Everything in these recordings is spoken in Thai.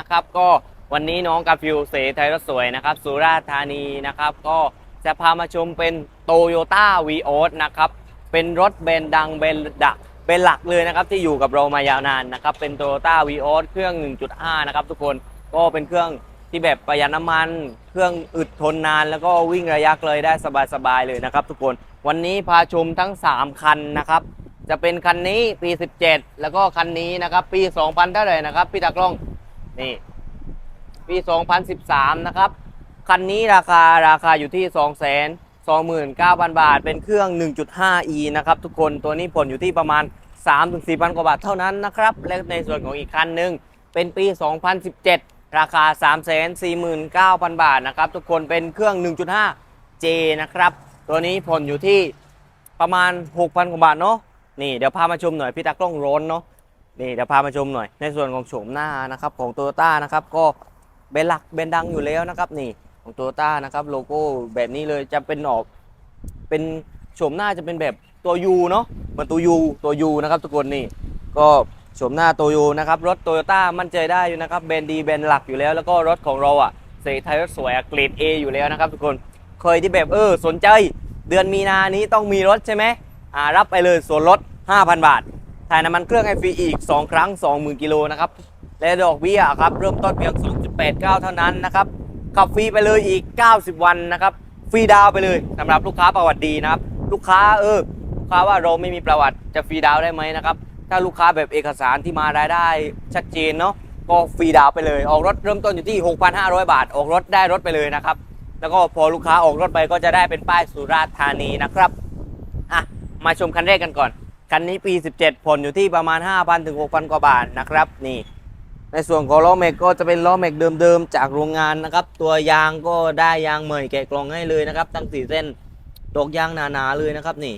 นะครับก็วันนี้น้องกาฟิวเสไทยรถสวยนะครับสุราษฎร์ธานีนะครับก็จะพามาชมเป็นโตโยต้าวีโอสนะครับเป็นรถเบนซ์ดังเบนซ์ดักเป็นหลักเลยนะครับที่อยู่กับเรามายาวนานนะครับเป็นโตโยต้าวีโอสเครื่อง 1.5 นะครับทุกคนก็เป็นเครื่องที่แบบประหยัดน้ำมัน เครื่องอึดทนนาน แล้วก็วิ่งระยะเลยได้สบายๆเลยนะครับ ทุกคนวันนี้พาชมทั้ง 3 คันนะครับจะเป็นคันนี้ปี 17 แล้วก็คันนี้นะครับปี 2000เท่าไหร่นะครับพี่ตากล้อง นี่ ปี 2013 นะครับ คันนี้ราคาราคาอยู่ที่ 229,000 บาท เป็นเครื่อง 1.5e นะครับ ทุกคนตัวนี้ผลอยู่ที่ประมาณ 3-4,000 กว่าบาทเท่านั้นนะครับ และในส่วนของอีกคันหนึ่งเป็นปี 2017 ราคา 349,000 บาทนะครับ ทุกคนเป็นเครื่อง 1.5J นะครับ ตัวนี้ผลอยู่ที่ประมาณ 6,000 กว่าบาทเนาะนี่เดี๋ยวพามาชมหน่อยพี่ตากล้องร้อนเนาะ นี่เดี๋ยวพามาชมหน่อย ในส่วนของโฉมหน้านะครับของโตโยต้านะครับก็เบนหลักเบนดังอยู่แล้วนะครับนี่ของโตโยต้านะครับโลโก้แบบนี้เลยจะเป็นออกเป็นโฉมหน้าจะเป็นแบบตัวยูเนาะเหมือนตัวยูตัวยูนะครับทุกคนนี่ก็โฉมหน้าตัวยูนะครับรถโตโยต้ามั่นใจได้อยู่นะครับแบรนด์ดีแบรนด์หลักอยู่แล้ว แล้วก็รถของเราอะเซไทยรถสวยเกรด A อยู่แล้วนะครับทุกคนเคยที่แบบเออสนใจเดือนมีนานี้ต้องมีรถใช่ไหมอ่ารับไปเลยส่วนลด5,000 บาท ถ่ายน้ำมันเครื่องให้ฟรีอีก 2 ครั้ง 20,000กิโลนะครับ และดอกเบี้ยครับเริ่มต้นเพียง2.89 เท่านั้นนะครับ ขับฟรีไปเลยอีก 90 วันนะครับ ฟรีดาวไปเลยสำหรับลูกค้าประวัติดีนะครับ ลูกค้าเออ ลูกค้าว่าเราไม่มีประวัติจะฟรีดาวได้ไหมนะครับ ถ้าลูกค้าแบบเอกสารที่มารายได้ชัดเจนเนาะ ก็ฟรีดาวไปเลย ออกรถเริ่มต้นอยู่ที่ 6,500 บาท ออกรถได้รถไปเลยนะครับ แล้วก็พอลูกค้าออกรถไปก็จะได้เป็นป้ายสุราษฎร์ธานีนะครับ อะ มาชมคันแรกกันก่อน คันนี้ปี 17 ผลอยู่ที่ประมาณ 5,000ถึง6,000 กว่าบาทนะครับนี่ ในส่วนของล้อแม็กก็จะเป็นล้อแม็กเดิมๆ จากโรงงานนะครับ ตัวยางก็ได้ยางใหม่แกะกล่องให้เลยนะครับตั้งสี่เส้นตกยางหนาๆเลยนะครับนี่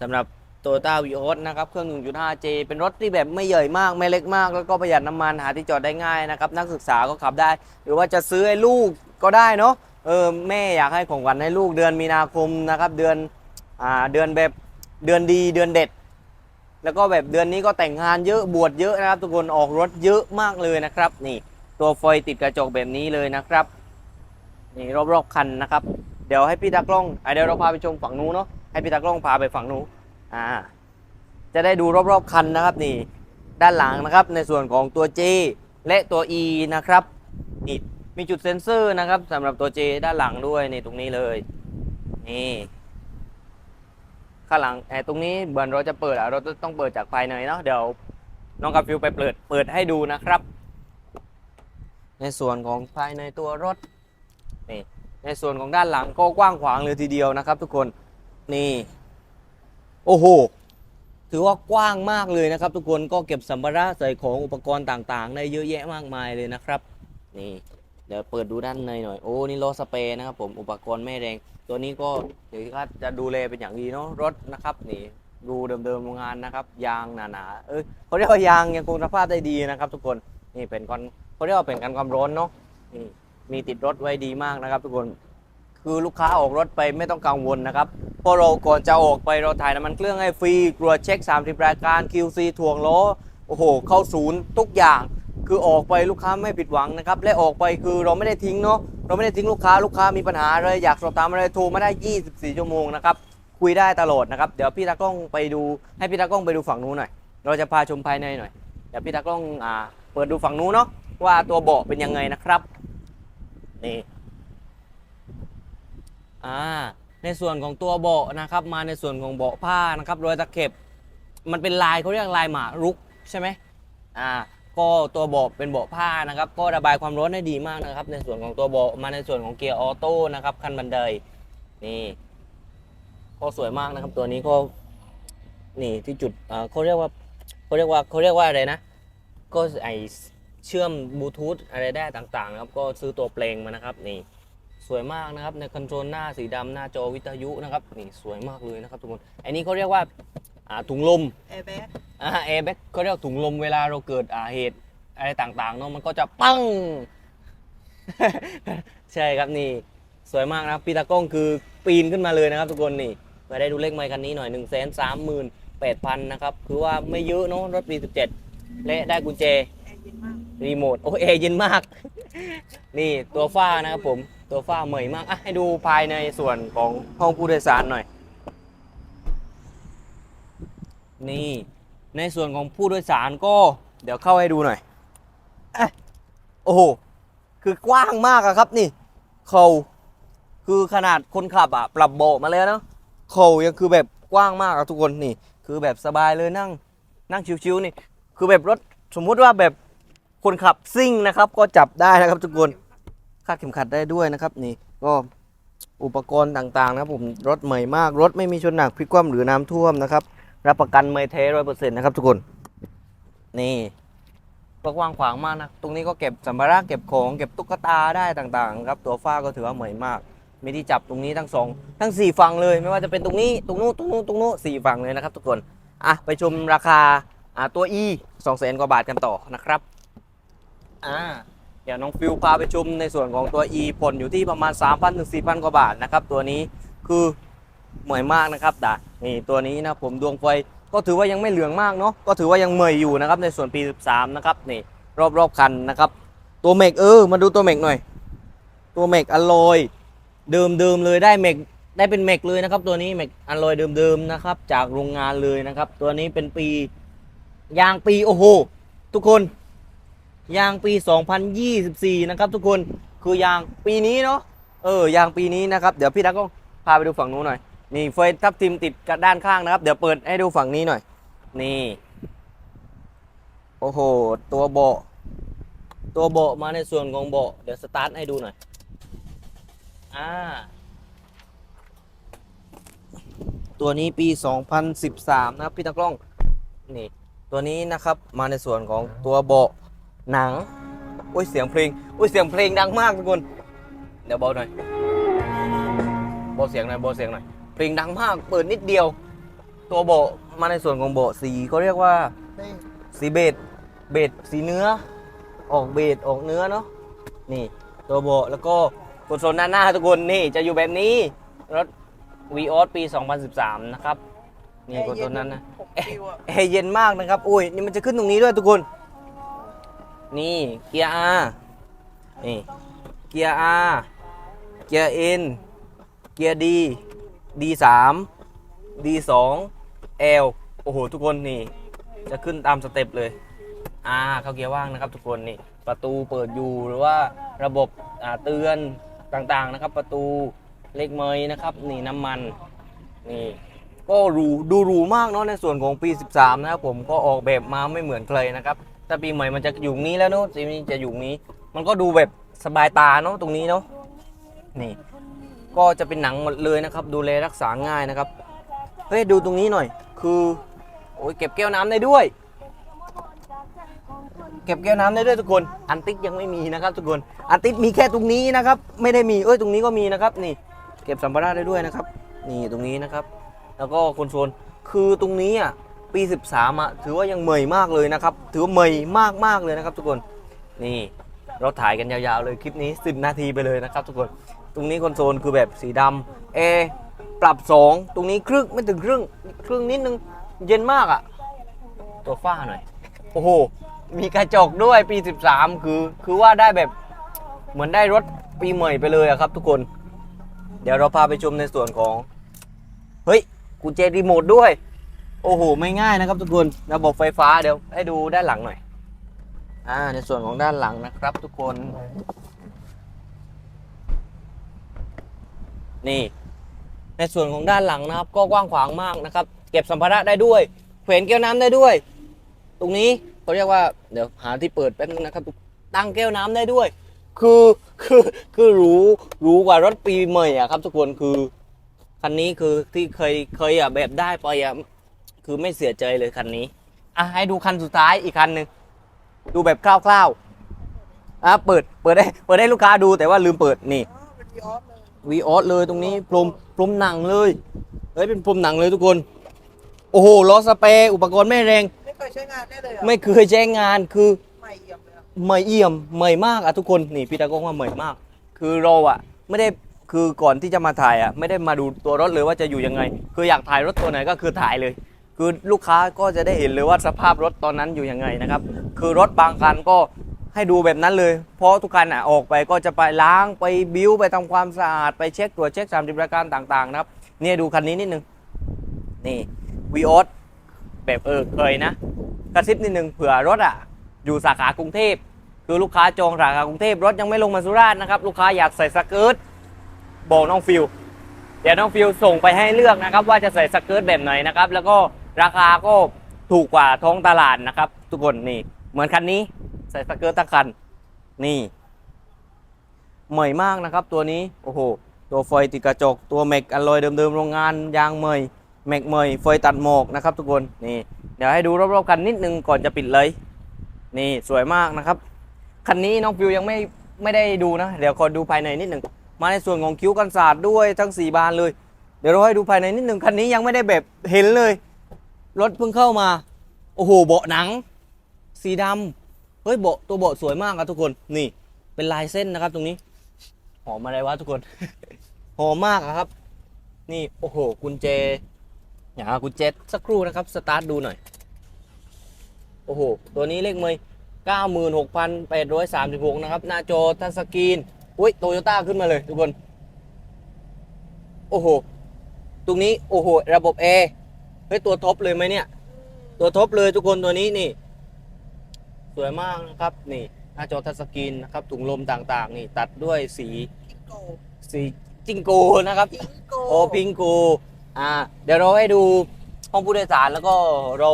สำหรับ t o y ต้าวีโอสนะครับ เครื่อง 1.5J เป็นรถที่แบบไม่ใหญ่มาก ไม่เล็กมาก แล้วก็ประหยัดน้ำมันหาที่จอดได้ง่ายนะครับ นักศึกษาก็ขับได้ หรือว่าจะซื้อให้ลูกก็ได้เนาะเออแม่อยากให้ของขวัญให้ลูกเดือนมีนาคมนะครับ เดือนอ่าเดือนแบบ เดือนดีเดือนเด็ด แล้วก็แบบเดือนนี้ก็แต่งงานเยอะบวชเยอะนะครับ ทุกคนออกรถเยอะมากเลยนะครับ นี่ตัวไฟติดกระจกแบบนี้เลยนะครับนี่รอบๆคันนะครับ เดี๋ยวให้พี่ตากล้องอเดี๋ยวเราพาไปชมฝั่งนู้นเนาะให้พี่ตากล้องพาไปฝั่งนู้นอ่า จะได้ดูรอบๆคันนะครับนี่ ด้านหลังนะครับในส่วนของตัว J และตัว E นะครับนี่มีจุดเซ็นเซอร์นะครับสำหรับตัว J ด้านหลังด้วยนี่ตรงนี้เลยนี่ ข้างหลังไอ้ตรงนี้เหมือนเราจะเปิดอะเราต้องเปิดจากภายในเนาะเดี๋ยวน้องกับฟิวไปเปิดเปิดให้ดูนะครับ ในส่วนของภายในตัวรถนี่ในส่วนของด้านหลังก็กว้างขวางเลยทีเดียวนะครับ ทุกคนนี่โอ้โหถือว่ากว้างมากเลยนะครับ ทุกคนก็เก็บสัมภาระใส่ของอุปกรณ์ต่างๆ ได้เยอะแยะมากมายเลยนะครับ นี่ เดี๋ยวเปิดดูด้านในหน่อย โอ้นี่ล้อสเปรย์นะครับผมอุปกรณ์ไม่แรง ตัวนี้ก็เดี๋ยวก็จะดูแลเป็นอย่างดีเนาะรถนะครับนี่ดูเดิมๆโรงงานนะครับ ยางหนาๆเอ้ยเขาเรียกว่ายางยังคงสภาพได้ดีนะครับ ทุกคนนี่เป็นกันเขาเรียกว่าเป็นกันความร้อนเนาะนี่มีติดรถไว้ดีมากนะครับ ทุกคนคือลูกค้าออกรถไปไม่ต้องกังวลนะครับเพราะเราก่อนจะออกไปเราถ่ายน้ำมันเครื่องให้ฟรีตรวจเช็ค 30 รายการ QC ถ่วงล้อโอ้โห เข้าศูนย์ทุกอย่าง คือออกไปลูกค้าไม่ผิดหวังนะครับและออกไปคือเราไม่ได้ทิ้งเนาะเราไม่ได้ทิ้งลูกค้าลูกค้ามีปัญหาอะไรอยากสอบถามอะไรโทรมาได้ 24 ชั่วโมงนะครับคุยได้ตลอดนะครับเดี๋ยวพี่ตากล้องไปดูให้พี่ตากล้องไปดูฝั่งนู้นหน่อย เราจะพาชมภายในหน่อยเดี๋ยวพี่ตากล้องอ่าเปิดดูฝั่งนู้นเนาะว่าตัวเบาะเป็นยังไงนะครับนี่อ่าในส่วนของตัวเบาะนะครับ มาในส่วนของเบาะผ้านะครับรอยตะเข็บ มันเป็นลายเขาเรียกลายหมารุกใช่ไหมอ่า ก็ตัวเบาะเป็นเบาะผ้านะครับ ก็ระบายความร้อนได้ดีมากนะครับ ในส่วนของตัวเบาะมาในส่วนของเกียร์ออโต้นะครับคันบันไดนี่ก็สวยมากนะครับ ตัวนี้ก็นี่ที่จุดเขาเรียกว่าเขาเรียกว่าเขาเรียกว่าอะไรนะ ก็ไอเชื่อมบลูทูธอะไรได้ต่างๆนะครับ ก็ซื้อตัวเพลงมานะครับ นี่สวยมากนะครับในคอนโทรลหน้าสีดำหน้าจอวิทยุนะครับนี่สวยมากเลยนะครับทุกคนอันนี้เขาเรียกว่า อ่าถุงลมแอร์แบ็กอ่าแอร์แบ็กเขาเรียกว่าถุงลมเวลาเราเกิดอ่าเหตุอะไรต่างๆเนาะมันก็จะปัง ใช่ครับนี่ สวยมากนะครับปีตากล้องคือปีนขึ้นมาเลยนะครับ ทุกคนนี่มาได้ดูเลขไมค์คันนี้หน่อย1นึ่งแสนสามหมื่นแปดพันนะครับคือว่าไม่เยอะเนาะรถปี17และได้กุญแจแอร์เย็นมากรีโมทโอ้แอร์เย็นมาก นี่ตัวฝ้านะครับผมตัวฝ้าเหมยมากอะให้ดูภายในส่วนของห้องผู้โดยสารหน่อย นี่ ในส่วนของผู้โดยสารก็ เดี๋ยวเข้าให้ดูหน่อยอโอ้โห คือกว้างมากอะครับนี่ เขาคือขนาดคนขับอะปรับเบาะมาแล้วเนาะเขายังคือแบบกว้างมากอะทุกคนนี่ คือแบบสบายเลยนั่ง นั่งชิวๆนี่ คือแบบรถสมมุติว่าแบบคนขับซิ่งนะครับ ก็จับได้นะครับ ทุกคนคาดเข็มขัดได้ด้วยนะครับ นี่ก็อุปกรณ์ต่างๆนะครับผมรถใหม่มากรถไม่มีชนหนักพลิกคว่ำหรือน้ำท่วมนะครับ รับประกันไม่เทร้อยเปอร์เซ็นต์นะครับทุกคน นี่ก็กว้างขวางมากนะ ตรงนี้ก็เก็บสัมภาระเก็บของเก็บตุ๊กตาได้ต่างๆ ครับ ตัวฝ้าก็ถือว่าเหมยมาก มีที่จับตรงนี้ทั้งสองทั้งสี่ฝั่งเลย ไม่ว่าจะเป็นตรงนี้ตรงนู้นตรงนู้นตรงนู้นสี่ฝั่งเลยนะครับทุกคน อะไปชมราคาอ่าตัว e 2 0 0 0 0 0กว่าบาทกันต่อนะครับ อ่า เดี๋ยวน้องฟิวพาไปชมในส่วนของตัว e ผลอยู่ที่ประมาณ 3,000 ถึง 4,000 กว่าบาทนะครับ ตัวนี้คือ เหมยมากนะครับดานี่ตัวนี้นะผมดวงไฟก็ถือว่ายังไม่เหลืองมากเนาะก็ถือว่ายังเหมยอยู่นะครับในส่วนปี 13 นะครับนี่รอบๆคันนะครับ ตัวเมกเออมาดูตัวเมกหน่อย ตัวเมกอลอยเดิมๆเลยได้เมกได้เป็นเมกเลยนะครับ ตัวนี้เมกอลลอยเดิมๆนะครับ จากโรงงานเลยนะครับ ตัวนี้เป็นปียางปีโอ้โหทุกคน ยางปี 2024 นะครับ ทุกคนคือยางปีนี้เนาะเออยางปีนี้นะครับ เดี๋ยวพี่ดักก็พาไปดูฝั่งนู้นหน่อย นี่เฟยทับทิมติดกับด้านข้างนะครับ เดี๋ยวเปิดให้ดูฝั่งนี้หน่อย นี่ โอ้โห ตัวเบาะตัวเบาะมาในส่วนของเบาะเดี๋ยวสตาร์ทให้ดูหน่อย อ่า ตัวนี้ปี 2013 นะครับพี่ตากล้อง นี่ ตัวนี้นะครับมาในส่วนของตัวเบาะหนังโอ้ยเสียงเพลงโอ้ยเสียงเพลงดังมากทุกคน เดี๋ยวเบาหน่อยเบาเสียงหน่อยเบาเสียงหน่อย เพลงดังมาก เปิดนิดเดียว ตัวเบาะมาในส่วนของเบาะสีก็เรียกว่าสีเบจเบจสีเนื้อ ออกเบจออกเนื้อเนาะนี่ตัวเบาะแล้วก็คอนโซลด้านหน้าทุกคนนี่จะอยู่แบบนี้รถ v ีออสปี 2013 นะครับ นี่คอนโซลนั้นนะแอร์เย็นมากนะครับ อุ้ยนี่มันจะขึ้นตรงนี้ด้วยทุกคน นี่เกียร์ R นี่เกียร์ R เกียร์ N เกียร์ D D3 D2 L โอ้โห ทุกคนนี่ จะขึ้นตามสเต็ปเลย อ่า เข้าเกียร์ว่างนะครับ ทุกคนนี่ ประตูเปิดอยู่หรือว่าระบบเตือนต่างๆนะครับ ประตูเล็กเมยนะครับ นี่น้ำมัน นี่ ก็รูดูหรูมากเนาะในส่วนของปี 13 นะครับผมก็ออกแบบมาไม่เหมือนใครนะครับ ถ้าปีใหม่มันจะอยู่นี้แล้วเนาะปีนี้จะอยู่นี้ มันก็ดูแบบสบายตาเนาะตรงนี้เนาะนี่ ก็จะเป็นหนังหมดเลยนะครับ ดูแลรักษาง่ายนะครับ เฮ้ยดูตรงนี้หน่อย คือโอ้ยเก็บแก้วน้ำได้ด้วย เก็บแก้วน้ำได้ด้วยทุกคน อันติกยังไม่มีนะครับทุกคน อันติกมีแค่ตรงนี้นะครับ ไม่ได้มีเอ้ยตรงนี้ก็มีนะครับนี่ เก็บสัมภาระได้ด้วยนะครับ นี่ตรงนี้นะครับ แล้วก็คอนโซลคือตรงนี้อะปี 13อะถือว่ายังเหมยมากเลยนะครับ ถือว่าเหมยมากมากเลยนะครับ ทุกคน นี่เราถ่ายกันยาวๆเลยคลิปนี้ 10 นาทีไปเลยนะครับ ทุกคน ตรงนี้คอนโซลคือแบบสีดำแอร์ปรับ 2 ตรงนี้ครึ่งไม่ถึงครึ่งครึ่งนิดนึงเย็นมากอะ ตัวฝ้าหน่อย โอ้โห มีกระจกด้วยปี 13 คือ คือว่าได้แบบเหมือนได้รถปีใหม่ไปเลยอะครับทุกคน เดี๋ยวเราพาไปชมในส่วนของ เฮ้ยกุญแจรีโมทด้วย โอ้โห ไม่ง่ายนะครับทุกคน ระบบไฟฟ้าเดี๋ยวให้ดูด้านหลังหน่อย อ่า ในส่วนของด้านหลังนะครับทุกคน นี่ ในส่วนของด้านหลังนะครับ ก็กว้างขวางมากนะครับ เก็บสัมภาระได้ด้วยเขวนแก้วน้ำได้ด้วย ตรงนี้เขาเรียกว่าเดี๋ยวหาที่เปิดแป๊บนึงนะครับตั้งแก้วน้ำได้ด้วย คือคือคือรู้รู้กว่ารถปีใหม่อะครับ ทุกคนคือคันนี้คือที่เคยเคยอะแบบได้ไปอะคือไม่เสียใจเลยคันนี้อะให้ดูคันสุดท้ายอีกคันหนึ่งดูแบบคร่าวๆอะเปิดเปิดได้เปิดให้ลูกค้าดูแต่ว่าลืมเปิดนี่ วีออสเลยตรงนี้พรมพรมหนังเลยเฮ้ยเป็นพรมหนังเลยทุกคน โอ้โหล้อสเปรย์อุปกรณ์ไม่แรง ไม่เคยใช้งานได้เลยเหรอไม่เคยใช้งานคือใหม่เอี่ยมเลยอะเหมยเอี่ยมเหมยมากอะทุกคนนี่พี่ตากล้องว่าเหมยมาก คือเราอะไม่ได้คือก่อนที่จะมาถ่ายอะไม่ได้มาดูตัวรถเลยว่าจะอยู่ยังไง คืออยากถ่ายรถตัวไหนก็คือถ่ายเลย คือลูกค้าก็จะได้เห็นเลยว่าสภาพรถตอนนั้นอยู่ยังไงนะครับ คือรถบางคันก็ ให้ดูแบบนั้นเลย เพราะทุกคันอะออกไปก็จะไปล้างไปบิ้วไปทำความสะอาดไปเช็คตรวจเช็คสามสิบรายการต่างๆนะครับ เนี่ยดูคันนี้นิดนึง นี่วีออสแบบเออเคยนะ กระซิบนิดนึงเผื่อรถอะ อยู่สาขากรุงเทพคือลูกค้าจองสาขากรุงเทพรถยังไม่ลงมาสุราษฎร์นะครับ ลูกค้าอยากใส่สเกิร์ตบอกน้องฟิวเดี๋ยวน้องฟิวส่งไปให้เลือกนะครับ ว่าจะใส่สเกิร์ตแบบไหนนะครับ แล้วก็ราคาก็ถูกกว่าท้องตลาดนะครับ ทุกคนนี่เหมือนคันนี้ ใส่สเกิร์ตทั้งคัน นี่ใหม่มากนะครับตัวนี้ โอ้โห ตัวไฟติดกระจก ตัวแม็กอลลอยเดิมๆโรงงานยางใหม่แม็กใหม่ไฟตัดหมอกนะครับทุกคน นี่ เดี๋ยวให้ดูรอบๆกันนิดนึงก่อนจะปิดเลย นี่สวยมากนะครับ คันนี้น้องฟิวยังไม่ไม่ได้ดูนะ เดี๋ยวขอดูภายในนิดหนึ่ง มาในส่วนของคิ้วกันศาสตร์ด้วยทั้งสี่บานเลย เดี๋ยวเราให้ดูภายในนิดหนึ่งคันนี้ยังไม่ได้แบบเห็นเลย รถเพิ่งเข้ามา โอ้โห เบาะหนัง สีดำ เฮ้ยเบาะตัวเบาะสวยมากครับทุกคนนี่เป็นลายเส้นนะครับตรงนี้ หอมอะไรวะทุกคน หอมมากครับ นี่โอ้โหกุญแจอย่ากุญแจสักครู่นะครับสตาร์ทดูหน่อย โอ้โห ตัวนี้เลขเมย96,836 นะครับ หน้าจอทัชสกรีนอุ้ยโตโยต้าขึ้นมาเลยทุกคน โอ้โห ตรงนี้ โอ้โห ระบบแอร์เฮ้ย ตัวท็อปเลยไหมเนี่ย ตัวท็อปเลยทุกคนตัวนี้นี่ สวยมากนะครับนี่หน้าจอทัชสกรีนนะครับถุงลมต่างๆ นี่ตัดด้วยสีพิงโกสีจิงโกนะครับพิงโกโอพิงโกอ่าเดี๋ยวเราให้ดูห้องผู้โดยสารแล้วก็เรา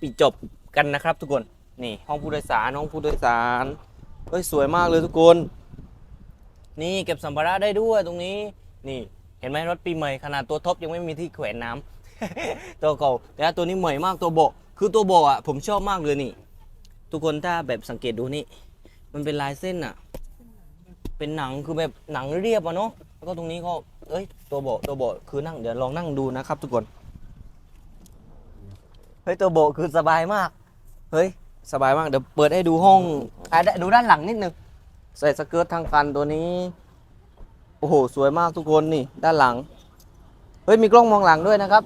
ปิดจบกันนะครับ ทุกคนนี่ห้องผู้โดยสารห้องผู้โดยสารเฮ้ยสวยมากเลยทุกคน นี่เก็บสัมภาระได้ด้วยตรงนี้ นี่ เห็นไหมรถปีใหม่ขนาดตัวท็อปยังไม่มีที่แขวนน้ำตัวเก่าแต่ว่าตัวนี้ใหม่มากตัวเบาะคือตัวเบาะอะผมชอบมากเลยนี่ ทุกคนถ้าแบบสังเกตดูนี่ มันเป็นลายเส้นอะเป็นหนังคือแบบหนังเรียบอะเนาะแล้วก็ตรงนี้ก็เอ้ยตัวเบาตัวเบาคือนั่งเดี๋ยวลองนั่งดูนะครับ ทุกคนเฮ้ยตัวเบาคือสบายมากเฮ้ยสบายมากเดี๋ยวเปิดให้ดูห้องอะได้ดูด้านหลังนิดนึงใส่สเกิร์ตทางคันตัวนี้โอ้โหสวยมากทุกคนนี่ ด้านหลังเฮ้ยมีกล้องมองหลังด้วยนะครับ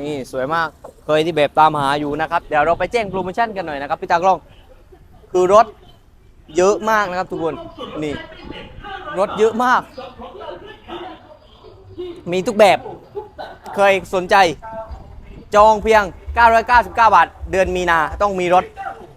นี่สวยมากเคยที่แบบตามหาอยู่นะครับ เดี๋ยวเราไปแจ้งโปรโมชั่นกันหน่อยนะครับพี่ตากล้อง คือรถเยอะมากนะครับทุกคนนี่รถเยอะมาก มีทุกแบบเคยสนใจ จองเพียง 999 บาท เดือนมีนาต้องมีรถ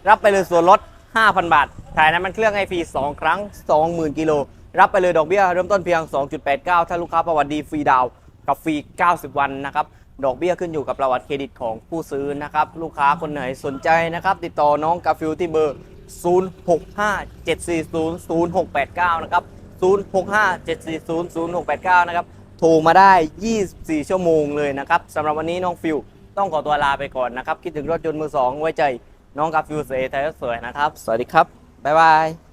รับไปเลยส่วนลด 5,000 บาทถ่ายน้ำมันเครื่องให้ฟรี 2 ครั้ง 20,000 กิโล รับไปเลยดอกเบี้ย เริ่มต้นเพียง 2.89 ถ้าลูกค้าประวัติดีฟรีดาวน์กับฟรี 90 วันนะครับ ดอกเบี้ยขึ้นอยู่กับประวัติเครดิตของผู้ซื้อนะครับ ลูกค้าคนไหนสนใจนะครับ ติดต่อน้องกาฟิลที่เบอร์ 0657400689 นะครับ 0657400689 นะครับ โทรมาได้ 24 ชั่วโมงเลยนะครับสำหรับวันนี้น้องฟิวต้องขอตัวลาไปก่อนนะครับ คิดถึงรถยนต์มือสองไว้ใจ น้องกาฟิวเสยไทยรสวยนะครับ สวัสดีครับ บ๊ายบาย